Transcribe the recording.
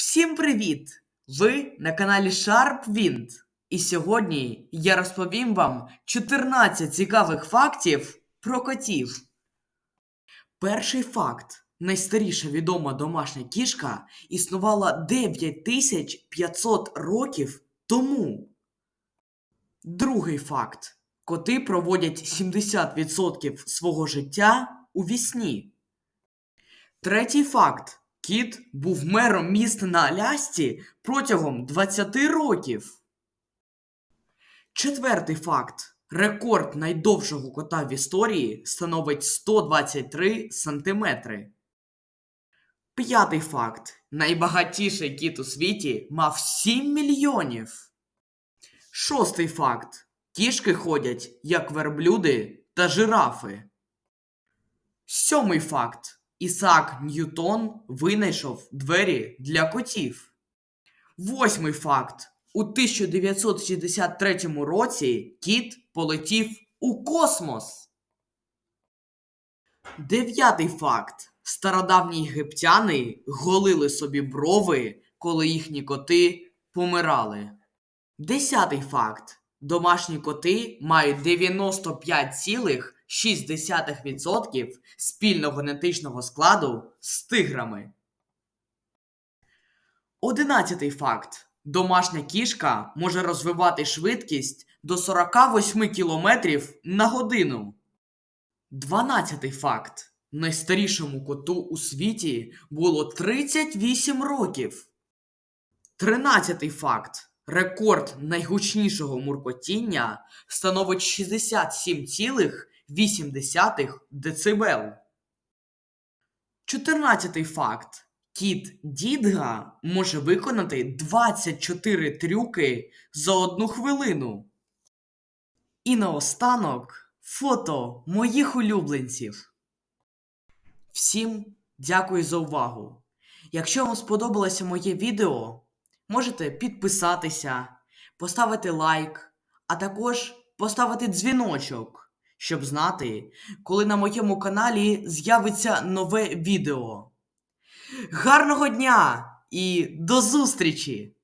Всім привіт! Ви на каналі SharpWind. І сьогодні я розповім вам 14 цікавих фактів про котів. Перший факт. Найстаріша відома домашня кішка існувала 9500 років тому. Другий факт. Коти проводять 70% свого життя у вісні. Третій факт. Кіт був мером міста на Алясці протягом 20 років. Четвертий факт. Рекорд найдовшого кота в історії становить 123 сантиметри. П'ятий факт. Найбагатіший кіт у світі мав 7 мільйонів. Шостий факт. Кішки ходять як верблюди та жирафи. Сьомий факт. Ісаак Ньютон винайшов двері для котів. Восьмий факт. У 1963 році кіт полетів у космос. Дев'ятий факт. Стародавні єгиптяни голили собі брови, коли їхні коти помирали. Десятий факт. Домашні коти мають 95,6% спільного генетичного складу з тиграми. Одинадцятий факт. Домашня кішка може розвивати швидкість до 48 км на годину. Дванадцятий факт. Найстарішому коту у світі було 38 років. Тринадцятий факт. Рекорд найгучнішого муркотіння становить 67,8 дБ. Чотирнадцятий факт. Кіт Дідга може виконати 24 трюки за одну хвилину. І наостанок фото моїх улюбленців. Всім дякую за увагу. Якщо вам сподобалося моє відео, можете підписатися, поставити лайк, а також поставити дзвіночок, щоб знати, коли на моєму каналі з'явиться нове відео. Гарного дня і до зустрічі!